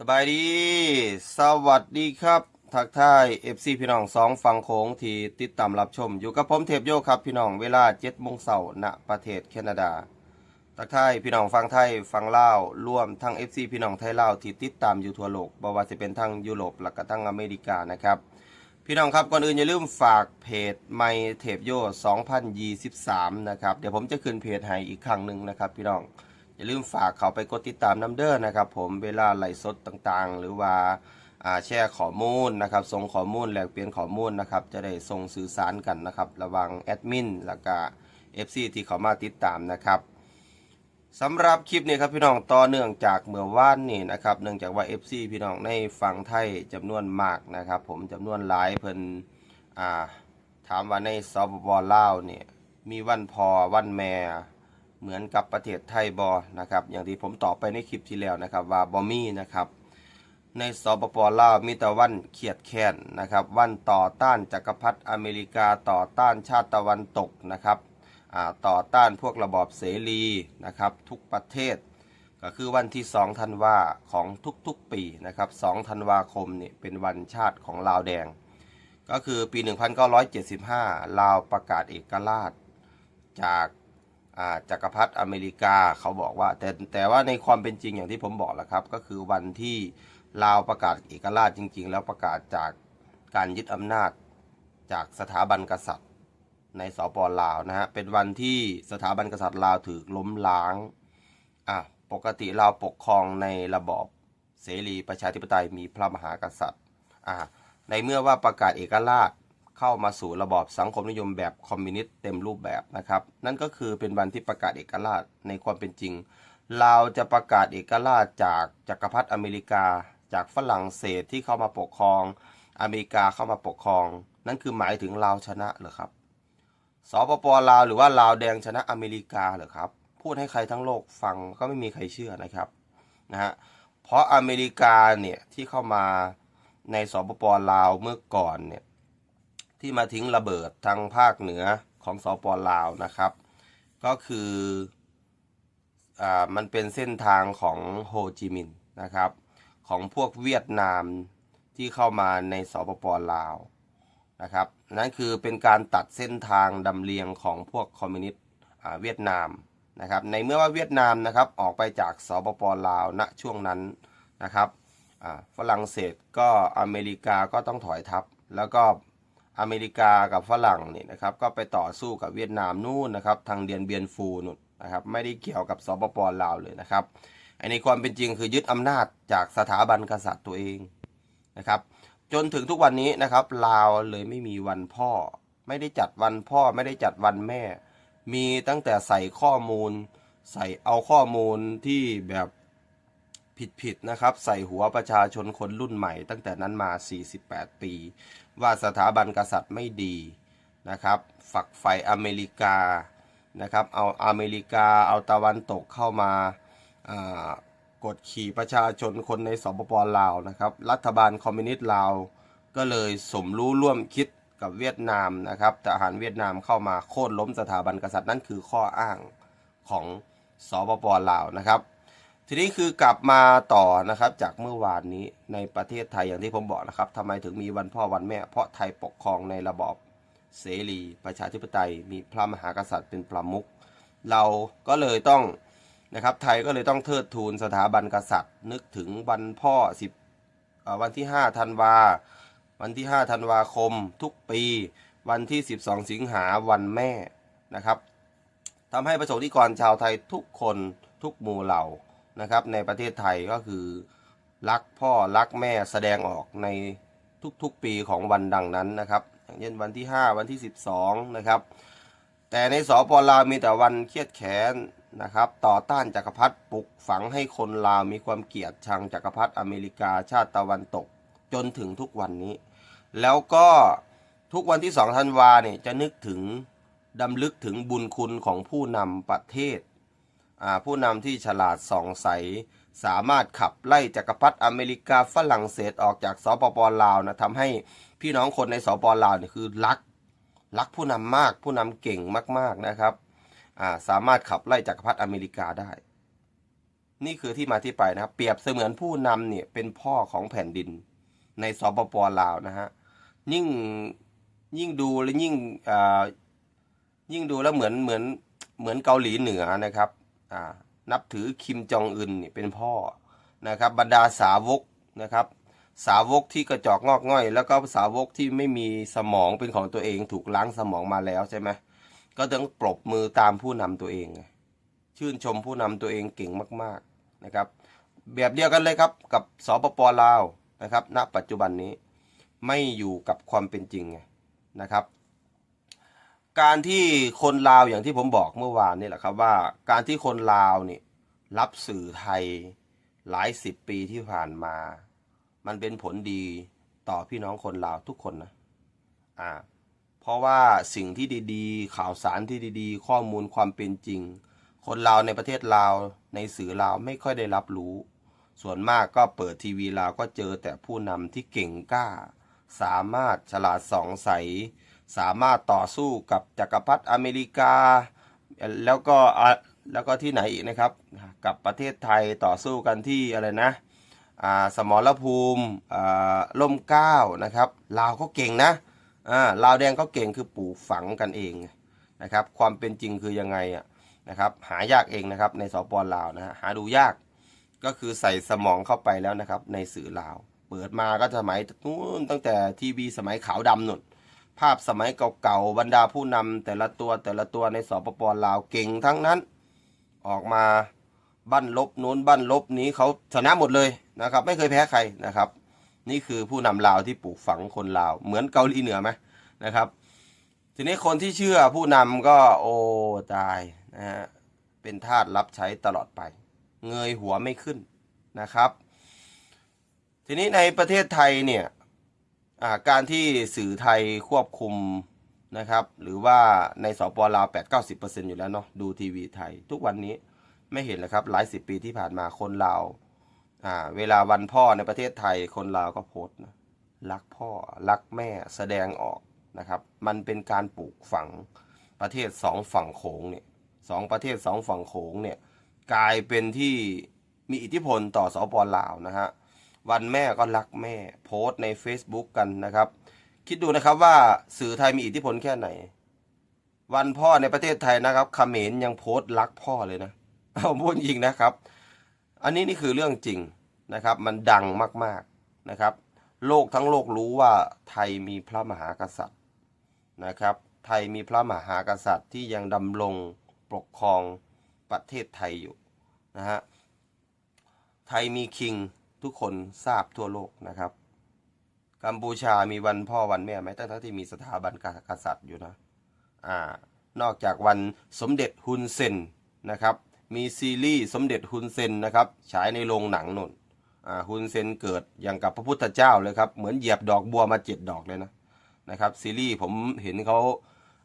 สบายดี สวัสดีครับ ทักทายเอฟซีพี่น้องสองฟังโค้งที่ติดตามรับชม อยู่กับผมเทพโยครับพี่น้องเวลาเจ็ดโมงเสาร์ณประเทศแคนาดา ทักทายพี่น้องฟังไทยฟังลาวร่วมทั้ง FC พี่น้องไทยลาวที่ติดตามอยู่ทั่วโลกบ่ว่าจะเป็นทั้งยุโรปและก็ทั้งอเมริกานะครับ พี่น้องครับก่อนอื่นอย่าลืมฝากเพจไมเทปโย2023 นะครับ เดี๋ยวผมจะขึ้นเพจให้อีกครั้งหนึ่งนะครับ พี่น้อง อย่าลืมฝากเขาไปกดติดตามน้ำเด้อนะครับ ผมเวลาไลฟ์สดต่างๆ หรือว่าแชร์ข้อมูลนะครับส่งข้อมูลแลกเปลี่ยนข้อมูลนะครับ จะได้ส่งสื่อสารกันนะครับ ระว่างแอดมินแล้วก็ FC ที่เขามาติดตามนะครับสำหรับคลิปนี้ครับพี่น้องต่อเนื่องจากเมื่อวานนี่นะครับเนื่องจากว่า FC พี่น้องในฝั่งไทยจำนวนมากนะครับ ผมจำนวนหลายเพิ่นถามว่าในสปปลาวเนี่ยมีวันพอวันแม่ เหมือนกับประเทศไทยบอนะครับ อย่างที่ผมตอบไปในคลิปที่แล้วนะครับว่าบอมีนะครับ ในสปปลาวมีแต่วันเขียดแค้นนะครับ วันต่อต้านจักรพรรดิอเมริกาต่อต้านชาติตะวันตกนะครับต่อต้านพวกระบอบเสรีนะครับ ทุกประเทศ ก็คือวันที่2ธันวาของทุกๆปีนะครับ2ธันวาคมนี่เป็นวันชาติของลาวแดง ก็คือปี 1975 ลาวประกาศเอกราชจาก จักรพรรดิอเมริกาเขาบอกว่า แต่แต่ว่าในความเป็นจริงอย่างที่ผมบอกแล้วครับ ก็คือวันที่ลาวประกาศเอกราชจริง ๆ แล้วประกาศจากการยึดอำนาจจากสถาบันกษัตริย์ ในสปลาวนะฮะเป็นวันที่สถาบันกษัตริย์ลาวถูกล้มล้างอะปกติลาวปกครองในระบอบเสรีประชาธิปไตยมีพระมหากษัตริย์อะในเมื่อว่าประกาศเอกราช เข้ามาสู่ระบอบสังคมนิยมแบบคอมมิวนิสต์เต็มรูปแบบนะครับ นั่นก็คือเป็นวันที่ประกาศเอกราชในความเป็นจริงลาวจะประกาศเอกราชจากจักรพรรดิอเมริกา จากฝรั่งเศสที่เข้ามาปกครอง อเมริกาเข้ามาปกครอง นั่นคือหมายถึงลาวชนะเหรอครับสปปลาวหรือว่าลาวแดงชนะอเมริกาเหรอครับ พูดให้ใครทั้งโลกฟังก็ไม่มีใครเชื่อนะครับนะฮะเพราะอเมริกาเนี่ยที่เข้ามาในสปปลาวเมื่อก่อนเนี่ย ที่มาทิ้งระเบิดทางภาคเหนือของสปปลาวนะครับ ก็คืออ่ามันเป็นเส้นทางของโฮจิมินห์นะครับ ของพวกเวียดนามที่เข้ามาในสปปลาวนะครับนั่นคือเป็นการตัดเส้นทางดำเลียงของพวกคอมมิวนิสต์เวียดนามนะครับ ในเมื่อว่าเวียดนามนะครับออกไปจากสปปลาวณช่วงนั้นนะครับอ่าฝรั่งเศสก็อเมริกาก็ต้องถอยทัพแล้วก็ อเมริกากับฝรั่งเนี่ยนะครับก็ไปต่อสู้กับเวียดนามนู่นนะครับทางเดียนเบียนฟูนู่นนะครับไม่ได้เกี่ยวกับสปปลาวเลยนะครับอันนี้ความเป็นจริงคือยึดอำนาจจากสถาบันกษัตริย์ตัวเองนะครับจนถึงทุกวันนี้นะครับลาวเลยไม่มีวันพ่อ ไม่ได้จัดวันพ่อไม่ได้จัดวันแม่ มีตั้งแต่ใส่ข้อมูล ใส่เอาข้อมูลที่แบบ ผิดๆนะครับ ใส่หัวประชาชนคนรุ่นใหม่ ตั้งแต่นั้นมา 48 ปี ว่าสถาบันกษัตริย์ไม่ดีนะครับ ฝักใฝ่อเมริกานะครับเอาอเมริกาเอาตะวันตกเข้ามาากดขี่ประชาชนคนในสปปลาวนะครับ รัฐบาลคอมมิวนิสต์ลาว ก็เลยสมรู้ร่วมคิดกับเวียดนามนะครับทหารเวียดนามเข้ามาโค่นล้มสถาบันกษัตริย์นั่นคือข้ออ้างของสปปลาวนะครับ ทีนี้คือกลับมาต่อนะครับจากเมื่อวานนี้ในประเทศไทยอย่างที่ผมบอกนะครับทำไมถึงมีวันพ่อวันแม่ เพราะไทยปกครองในระบอบเสรี ประชาธิปไตย มีพระมหากษัตริย์เป็นประมุขเราก็เลยต้องนะครับไทยก็เลยต้องเทิดทูนสถาบันกษัตริย์ นึกถึงวันพ่อสิบวันที่ 5 ธันวา วันที่ 5 ธันวาคม ทุกปี วันที่ 12 สิงหาวันแม่นะครับทำให้ประสงค์นิกรชาวไทยทุกคนทุกหมู่เหล่า นะครับ ในประเทศไทยก็คือรักพ่อรักแม่แสดงออกในทุกๆปีของวันดังนั้นนะครับอย่างเช่นวันที่ 5 วันที่ 12 นะครับ แต่ในสปลาวมีแต่วันเครียดแค้นนะครับ ต่อต้านจักรพรรดิปลุกฝังให้คนลาวมีความเกลียดชังจักรพรรดิอเมริกาชาติตะวันตกจนถึงทุกวันนี้ แล้วก็ทุกวันที่สองธันวาเนี่ยจะนึกถึงดำลึกถึงบุญคุณของผู้นำประเทศ ผู้นำที่ฉลาดส่องใส สามารถขับไล่จักรพรรดิอเมริกาฝรั่งเศสออกจากสปปลาวนะทำให้พี่น้องคนในสปปลาวเนี่ยคือรักรักผู้นำมากผู้นำเก่งมากๆนะครับาสามารถขับไล่จักรพรรดิอเมริกาได้ นี่คือที่มาที่ไปนะครับ เปรียบเสมือนผู้นำเนี่ยเป็นพ่อของแผ่นดินในสปปลาวนะฮะยิ่งยิ่งดูแล้วยิ่งยิ่งดูแล้วเหมือนเหมือนเหมือนเกาหลีเหนือนะครับ นับถือคิมจองอึนเนี่ยเป็นพ่อนะครับบรรดาสาวกนะครับ สาวกที่กระจอกงอกง่อย แล้วก็สาวกที่ไม่มีสมองเป็นของตัวเองถูกล้างสมองมาแล้วใช่ไหมก็ต้องปรบมือตามผู้นำตัวเอง ชื่นชมผู้นำตัวเองเก่งมาก ๆนะครับ แบบเดียวกันเลยครับกับสปปลาวนะครับ ณปัจจุบันนี้ไม่อยู่กับความเป็นจริงนะครับ การที่คนลาวอย่างที่ผมบอกเมื่อวานนี่แหละครับว่าการที่คนลาวนี่รับสื่อไทยหลายสิบปีที่ผ่านมา มันเป็นผลดีต่อพี่น้องคนลาวทุกคนนะอ่าเพราะว่าสิ่งที่ดีๆ ข่าวสารที่ดีๆ ข้อมูลความเป็นจริง คนลาวในประเทศลาวในสื่อลาวไม่ค่อยได้รับรู้ ส่วนมากก็เปิดทีวีลาวก็เจอแต่ผู้นำที่เก่งกล้า สามารถฉลาดสองใส สามารถต่อสู้กับจักรพรรดิอเมริกา แล้วก็แล้วก็ที่ไหนอีกนะครับ กับประเทศไทยต่อสู้กันที่อะไรนะสมรภูมิล่มเก้านะครับลาวก็เก่งนะลาวแดงก็เก่งคือปลูกฝังกันเองนะครับ ความเป็นจริงคือยังไงอะนะครับ หายากเองนะครับในสปลาวนะฮะหาดูยากก็คือใส่สมองเข้าไปแล้วนะครับ ในสื่อลาว เปิดมาก็สมัยนู้นตั้งแต่ทีวีสมัยขาวดำนุ่น ภาพสมัยเก่าๆบรรดาผู้นำแต่ละตัวแต่ละตัวในสปปลาวเก่งทั้งนั้น ออกมาบั้นลบนู้นบั้นลบนี้เขาชนะหมดเลยนะครับ ไม่เคยแพ้ใครนะครับ นี่คือผู้นำลาวที่ปลูกฝังคนลาว เหมือนเกาหลีเหนือไหมนะครับ ทีนี้คนที่เชื่อผู้นำก็โอ้ตายนะฮะเป็นทาสรับใช้ตลอดไป เงยหัวไม่ขึ้นนะครับ ทีนี้ในประเทศไทยเนี่ย การที่สื่อไทยควบคุมนะครับ หรือว่าในสปลาว8 9 0 อยู่แล้วเนาะดูทีวีไทย ทุกวันนี้ไม่เห็นเลยครับหลายสิบปีที่ผ่านมาคนลาวาเวลาวันพ่อในประเทศไทยคนลาวก็โพสต์นะรักพ่อรักแม่แสดงออกนะครับ มันเป็นการปลูกฝังประเทศสองฝั่งโขงเนี่ยสองประเทศสองฝั่งโขงเนี่ยกลายเป็นที่มีอิทธิพลต่อสปลาวนะฮะ วันแม่ก็รักแม่ โพสต์ใน Facebook กันนะครับ คิดดูนะครับว่าสื่อไทยมีอิทธิพลแค่ไหน วันพ่อในประเทศไทยนะครับเขมรยังโพสต์รักพ่อเลยนะเอาพูดจริงนะครับ อันนี้นี่คือเรื่องจริงนะครับ มันดังมากๆนะครับ โลกทั้งโลกรู้ว่าไทยมีพระมหากษัตริย์นะครับ ไทยมีพระมหากษัตริย์ที่ยังดำรงปกครองประเทศไทยอยู่นะฮะไทยมีคิง ทุกคนทราบทั่วโลกนะครับ กัมพูชามีวันพ่อวันแม่ไหมตั้งๆที่มีสถาบันกษัตริย์อยู่นะอ่านอกจากวันสมเด็จฮุนเซนนะครับมีซีรีส์สมเด็จฮุนเซนนะครับฉายในโรงหนังนนอ่าฮุนเซนเกิดอย่างกับพระพุทธเจ้าเลยครับ เหมือนเหยียบดอกบัวมาเจ็ดดอกเลยนะนะครับซีรีส์ผมเห็นเขา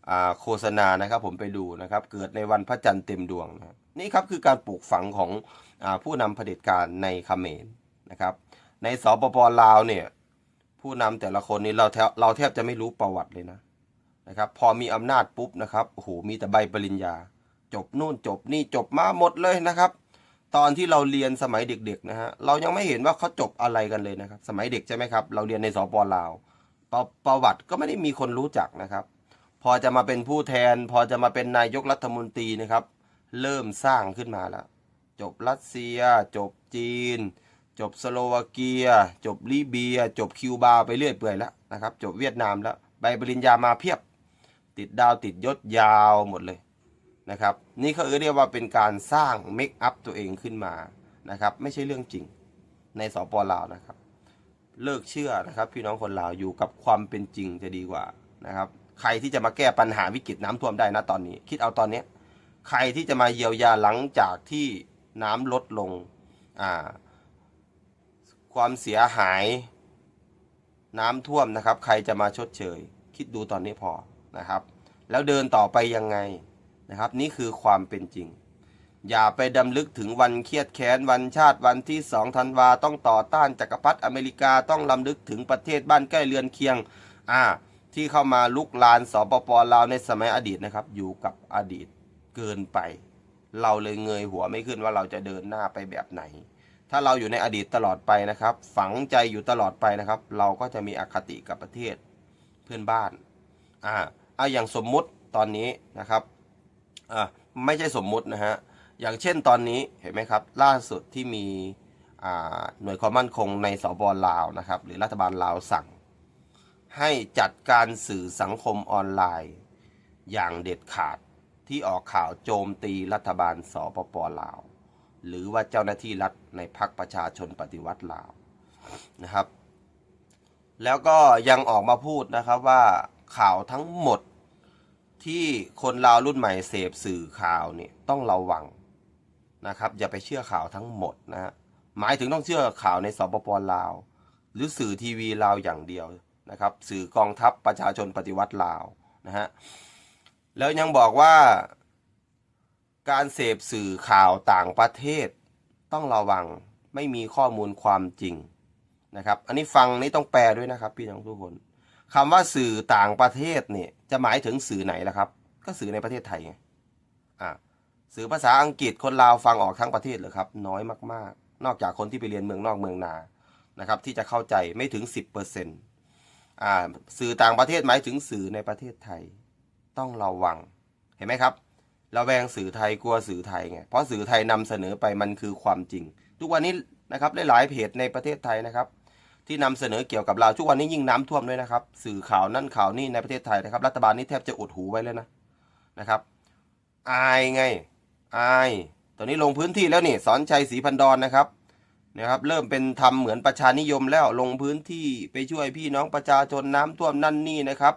อ่าโฆษณานะครับผมไปดูนะครับ เกิดในวันพระจันทร์เต็มดวงนะนี่ครับคือการปลูกฝังของอผู้นำเผด็จการในเขมร นะครับ ในสปปลาวเนี่ยผู้นำแต่ละคนนี้เราแทบเราแทบจะไม่รู้ประวัติเลยนะนะครับ พอมีอำนาจปุ๊บนะครับโอ้โหมีแต่ใบปริญญา จบนู่นจบนี่จบมาหมดเลยนะครับ ตอนที่เราเรียนสมัยเด็กๆนะฮะเรายังไม่เห็นว่าเขาจบอะไรกันเลยนะครับ สมัยเด็กใช่ไหมครับ เราเรียนในสปลาวปรประวัติก็ไม่ได้มีคนรู้จักนะครับ พอจะมาเป็นผู้แทน พอจะมาเป็นนายกรัฐมนตรีนะครับ เริ่มสร้างขึ้นมาแล้ว จบรัสเซีย จบจีน จบสโลวาเกีย จบลิเบีย จบคิวบาไปเรื่อยเปื่อยแล้วนะครับ จบเวียดนามแล้ว ใบปริญญามาเพียบ ติดดาวติดยศยาวหมดเลยนะครับ นี่เขาเรียกว่าเป็นการสร้างเมคอัพตัวเองขึ้นมานะครับ ไม่ใช่เรื่องจริงในสปลาวนะครับ เลิกเชื่อนะครับ พี่น้องคนลาวอยู่กับความเป็นจริงจะดีกว่านะครับ ใครที่จะมาแก้ปัญหาวิกฤตน้ำท่วมได้นะตอนนี้ คิดเอาตอนเนี้ ใครที่จะมาเยียวยาหลังจากที่น้ำลดลงอ่า ความเสียหาย น้ำท่วมนะครับ ใครจะมาชดเชย คิดดูตอนนี้พอนะครับ แล้วเดินต่อไปยังไงนะครับ นี่คือความเป็นจริง อย่าไปดำลึกถึงวันเครียดแค้นวันชาติวันที่สองธันวาต้องต่อต้านจักรพรรดิอเมริกาต้องลำลึกถึงประเทศบ้านใกล้เรือนเคียงอ่าที่เข้ามาลุกลานสปปลาวในสมัยอดีตนะครับ อยู่กับอดีตเกินไป เราเลยเงยหัวไม่ขึ้นว่าเราจะเดินหน้าไปแบบไหน ถ้าเราอยู่ในอดีตตลอดไปนะครับ ฝังใจอยู่ตลอดไปนะครับ เราก็จะมีอคติกับประเทศเพื่อนบ้านอ่าเอาอย่างสมมุติตอนนี้นะครับอ่าไม่ใช่สมมุตินะฮะอย่างเช่นตอนนี้เห็นไหมครับ ล่าสุดที่มีอ่าหน่วยความมั่นคงในสบลาวนะครับ หรือรัฐบาลลาวสั่ง ให้จัดการสื่อสังคมออนไลน์ อย่างเด็ดขาดที่ออกข่าวโจมตีรัฐบาลสปปลาว หรือว่าเจ้าหน้าที่รัฐในพรรคประชาชนปฏิวัติลาวนะครับ แล้วก็ยังออกมาพูดนะครับว่าข่าวทั้งหมดที่คนลาวรุ่นใหม่เสพสื่อข่าวเนี่ยต้องระวังนะครับ อย่าไปเชื่อข่าวทั้งหมดนะฮะหมายถึงต้องเชื่อข่าวในสปปลาว หรือสื่อทีวีลาวอย่างเดียวนะครับ สื่อกองทัพประชาชนปฏิวัติลาวนะฮะแล้วยังบอกว่า การเสพสื่อข่าวต่างประเทศ ต้องระวังไม่มีข้อมูลความจริงนะครับ อันนี้ฟังนี้ต้องแปลด้วยนะครับ พี่น้องทุกคนคำว่าสื่อต่างประเทศเนี่ยจะหมายถึงสื่อไหนล่ะครับ ก็สื่อในประเทศไทยไงอ่าสื่อภาษาอังกฤษคนลาวฟังออกทั้งประเทศเลยครับ น้อยมากๆ นอกจากคนที่ไปเรียนเมืองนอกเมืองนานะครับ ที่จะเข้าใจไม่ถึง 10%อ่าสื่อต่างประเทศหมายถึงสื่อในประเทศไทย ต้องระวังเห็นไหมครับ ระแวงสื่อไทยกลัวสื่อไทยไงเพราะสื่อไทยนำเสนอไปมันคือความจริง ทุกวันนี้นะครับหลายเพจในประเทศไทยนะครับ ที่นำเสนอเกี่ยวกับเราทุกวันนี้ยิ่งน้ำท่วมด้วยนะครับ สื่อข่าวนั่นข่าวนี่ในประเทศไทยนะครับ รัฐบาลนี่แทบจะอดหูไว้เลยนะนะครับอายไงอายตอนนี้ลงพื้นที่แล้วนี่สอนชัยศรีพันดอนนะครับนะครับเริ่มเป็นทำเหมือนประชานิยมแล้วลงพื้นที่ไปช่วยพี่น้องประชาชนน้ำท่วมนั่นนี่นะครับ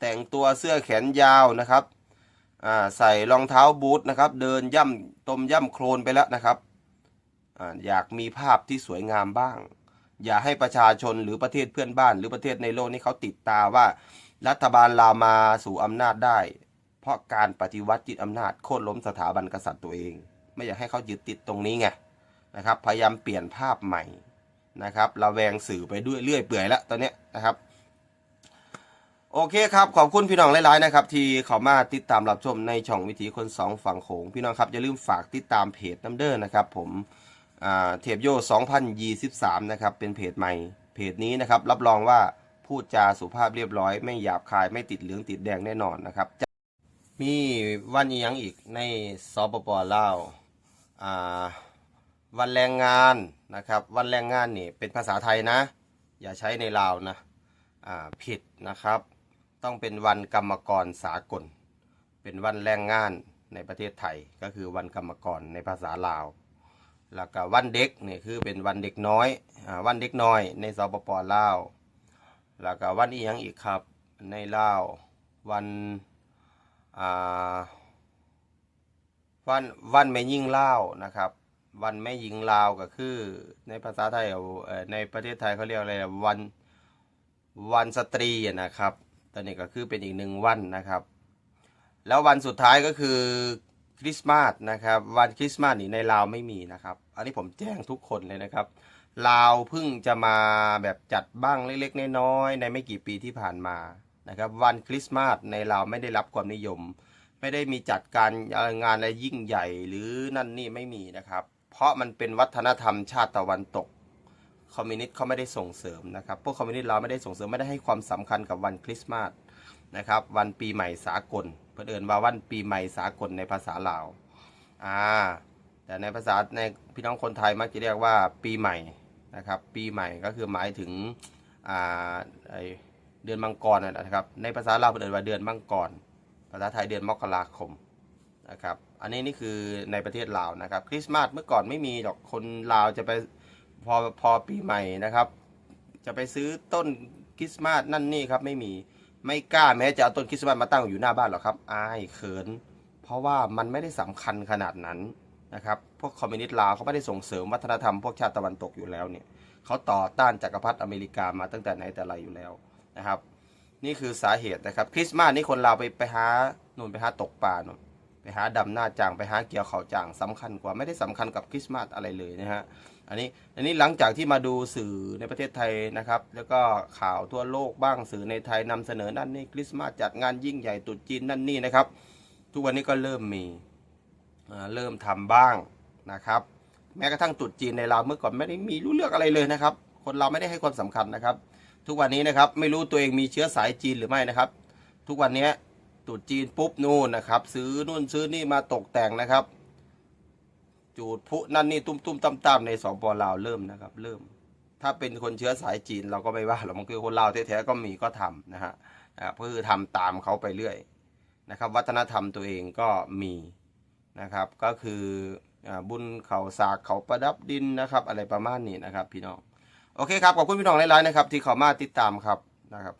แต่งตัวเสื้อแขนยาวนะครับ ใส่รองเท้าบูทนะครับ เดินย่ำตมย่ำโคลนไปแล้วนะครับออยากมีภาพที่สวยงามบ้าง อย่าให้ประชาชนหรือประเทศเพื่อนบ้าน หรือประเทศในโลกนี้เขาติดตาว่ารัฐบาลลามาสู่อำนาจได้ เพราะการปฏิวัติยึดอำนาจโค่นล้มสถาบันกษัตริย์ตัวเอง ไม่อยากให้เขายึดติดตรงนี้ไงนะครับ พยายามเปลี่ยนภาพใหม่นะครับระแวงสื่อไปด้วยเรื่อยเปื่อยแล้วตอนนี้นะครับ โอเคครับ ขอบคุณพี่น้องหลายๆนะครับ ที่เขามาติดตามรับชมในช่องวิถีคนสองฝั่งโขงพี่น้องครับอย่าลืมฝากติดตามเพจน้ำเด้อนะครับ ผมเทปโย2023 นะครับ เป็นเพจใหม่ เพจนี้นะครับ รับรองว่าพูดจาสุภาพเรียบร้อย ไม่หยาบคายไม่ติดเหลืองติดแดงแน่นอนนะครับ มีวันอีหยังอีกในสปปลาวอ่าวันแรงงานนะครับ วันแรงงานนี่เป็นภาษาไทยนะ อย่าใช้ในลาวนะผิดนะครับ ต้องเป็นวันกรรมกรสากล เป็นวันแรงงานในประเทศไทยก็คือวันกรรมกรในภาษาลาว แล้วก็วันเด็กนี่คือเป็นวันเด็กน้อยอวันเด็กน้อยในสปปลาว แล้วก็วันอีหยังอีกครับในลาววันวันวันแม่ยิ่งลาวนะครับ วันแม่หญิงลาวก็คือในภาษาไทยในประเทศไทยเขาเรียกอะไรวันวันสตรีนะครับ ตอนนี้ก็คือเป็นอีกหนึ่งวันนะครับ แล้ววันสุดท้ายก็คือคริสต์มาสนะครับ วันคริสต์มาสนี่ในลาวไม่มีนะครับ อันนี้ผมแจ้งทุกคนเลยนะครับลาวเพิ่งจะมาแบบจัดบ้างเล็กๆน้อยๆในไม่กี่ปีที่ผ่านมานะครับ วันคริสต์มาสในลาวไม่ได้รับความนิยม ไม่ได้มีจัดการงานอะไรยิ่งใหญ่หรือนั่นนี่ไม่มีนะครับ เพราะมันเป็นวัฒนธรรมชาติตะวันตก คอมมิวนิสต์เขาไม่ได้ส่งเสริมนะครับ พวกคอมมิวนิสต์เราไม่ได้ส่งเสริมไม่ได้ให้ความสำคัญกับวันคริสต์มาสนะครับ วันปีใหม่สากลเพื่อเดินว่าวันปีใหม่สากลในภาษาลาวอ่าแต่ในภาษาในพี่น้องคนไทยมักจะเรียกว่าปีใหม่นะครับ ปีใหม่ก็คือหมายถึงอ่าไอเดือนมังกรนะครับ ในภาษาลาวเรียกว่าเดือนมังกร ภาษาไทยเดือนมกราคมนะครับ อันนี้นี่คือในประเทศลาวนะครับ คริสต์มาสเมื่อก่อนไม่มีหรอกคนลาวจะไป พอพอปีใหม่นะครับ จะไปซื้อต้นคริสต์มาสนั่นนี่ครับไม่มีไม่กล้าแม้จะเอาต้นคริสต์มาสมาตั้งอยู่หน้าบ้านหรอกครับ อายเขิน เพราะว่ามันไม่ได้สำคัญขนาดนั้นนะครับพวกคอมมิวนิสต์ลาวเขาไม่ได้ส่งเสริมวัฒนธรรมพวกชาติตะวันตกอยู่แล้วเนี่ยเขาต่อต้านจักรพรรดิอเมริกามาตั้งแต่ไหนแต่ไรอยู่แล้วนะครับ นี่คือสาเหตุนะครับคริสต์มาสนี่คนลาวไปไปหานู่นไปหาตกปลานู่น หาดำหน้าจางไปหาเกี่ยวเขาจางสำคัญกว่าไม่ได้สำคัญกับคริสต์มาสอะไรเลยนะฮะอันนี้อันนี้หลังจากที่มาดูสื่อในประเทศไทยนะครับ แล้วก็ข่าวทั่วโลกบ้างสื่อในไทยนำเสนอนั่นนี่คริสต์มาสจัดงานยิ่งใหญ่ตรุษจีนนั่นนี่นะครับ ทุกวันนี้ก็เริ่มมีเริ่มทำบ้างนะครับแม้กระทั่งตรุษจีนในเราวเมื่อก่อนไม่ได้มีรู้เรื่องอะไรเลยนะครับ คนเราไม่ได้ให้ความสำคัญนะครับ ทุกวันนี้นะครับไม่รู้ตัวเองมีเชื้อสายจีนหรือไม่นะครับ ทุกวันนี้ ตรุษจีนปุ๊บนู่นนะครับ ซื้อนู่นซื้อนี่มาตกแต่งนะครับ จูดพุนั่นนี่ตุ้มตุ้มตั้มตั้มในสปลาวเริ่มนะครับ เริ่ม ถ้าเป็นคนเชื้อสายจีนเราก็ไม่ว่าหรอกมันคือคนลาวแท้ๆก็มีก็ทำนะฮะนะครับก็คือทำตามเขาไปเรื่อยนะครับ วัฒนธรรมตัวเองก็มีนะครับ ก็คือบุญเขาสากเขาประดับดินนะครับ อะไรประมาณนี้นะครับ พี่น้องโอเคครับขอบคุณพี่น้องหลายๆนะครับ ที่เข้ามาติดตามครับนะครับ